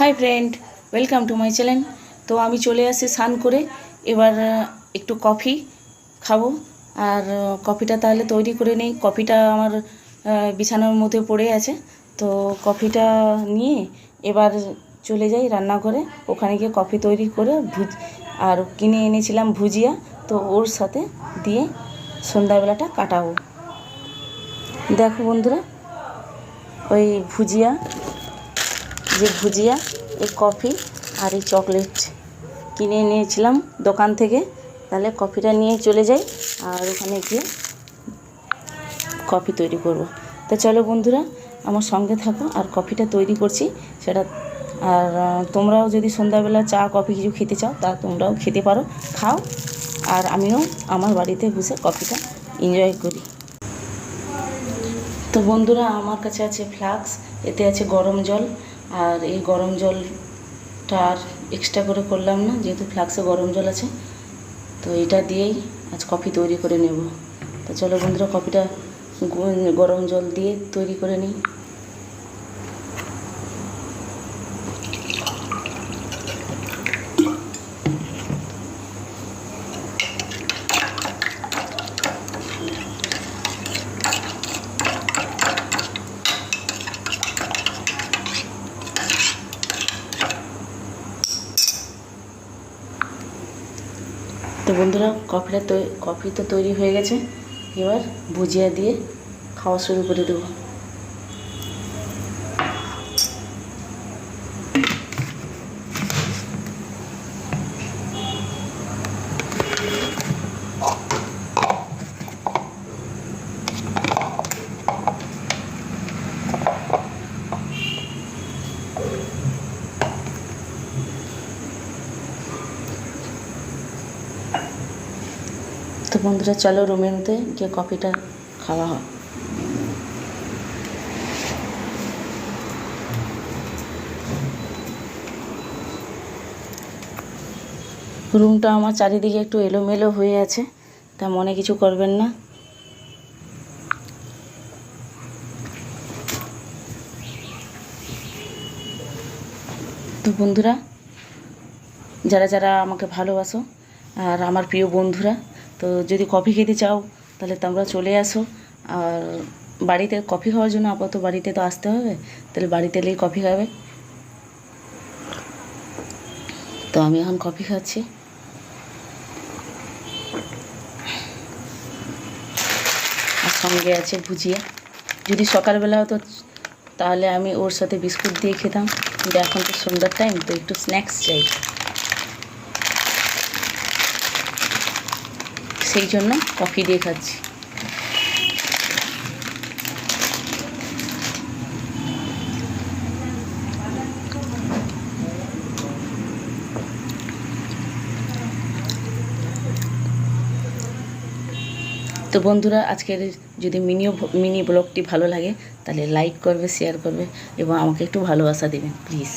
Hi friend welcome to my channel তো আমি চলে আসি স্নান করে। এবার একটু কফি খাব। আর কফিটা তাহলে তৈরি করে নেই। কফিটা আমার বিছানার মধ্যে পড়ে আছে। তো কফিটা নিয়ে এবার চলে যাই রান্নাঘরে। ওখানে গিয়ে কফি তৈরি করে ভুজ, আর কিনে এনেছিলাম ভুজিয়া। তো ওর সাথে দিয়ে সন্ধ্যাবেলাটা কাটাবো। দেখো বন্ধুরা, ওই ভুজিয়া যে ভুজিয়া এই কফি আর এই চকলেট কিনে নিয়েছিলাম দোকান থেকে। তাহলে কফিটা নিয়ে চলে যাই আর ওখানে গিয়ে কফি তৈরি করব। তো চলো বন্ধুরা, আমার সঙ্গে থাকো আর কফিটা তৈরি করছি সেটা। আর তোমরাও যদি সন্ধ্যাবেলা চা, কফি কিছু খেতে চাও, তা তোমরাও খেতে পারো, খাও। আর আমিও আমার বাড়িতে বসে কফিটা এনজয় করি। তো বন্ধুরা, আমার কাছে আছে ফ্লাক্স, এতে আছে গরম জল। আর এই গরম জলটা আর এক্সট্রা করে করলাম না, যেহেতু ফ্লাক্সে গরম জল আছে, তো এটা দিয়েই আজ কফি তৈরি করে নেব। তো চলো বন্ধুরা কফিটা গরম জল দিয়ে তৈরি করে নিই। তো বন্ধুরা, কফিটা তৈ, কফি তো তৈরি হয়ে গেছে। এবার ভুজিয়া দিয়ে খাওয়া শুরু করে দেবো। তো বন্ধুরা, চলো রুমের মধ্যে গিয়ে কফিটা খাওয়া হয়। রুমটা আমার চারিদিকে একটু এলোমেলো হয়ে আছে, তা মনে কিছু করবেন না। তো বন্ধুরা, যারা যারা আমাকে ভালোবাসো, আর আমার প্রিয় বন্ধুরা তো যদি কফি খেতে চাও, তাহলে তোমরা চলে আসো। আর বাড়িতে কফি খাওয়ার জন্য আপাতত বাড়িতে তো আসতে হবে, তাহলে বাড়িতে এলেই কফি খাবে। তো আমি এখন কফি খাচ্ছি। আর সঙ্গে আছে ভুজিয়া। যদি সকালবেলা হতো, তাহলে আমি ওর সাথে বিস্কুট দিয়ে খেতাম। কিন্তু এখন তো সন্ধ্যার টাইম তো একটু স্ন্যাক্স চাই। সেই জন্য কফি দিয়ে খাচ্ছি। তো বন্ধুরা, আজকের যদি মিনি মিনি ব্লগটি ভালো লাগে, তাহলে লাইক করবে শেয়ার করবে এবং আমাকে একটু ভালোবাসা দেবেন প্লিজ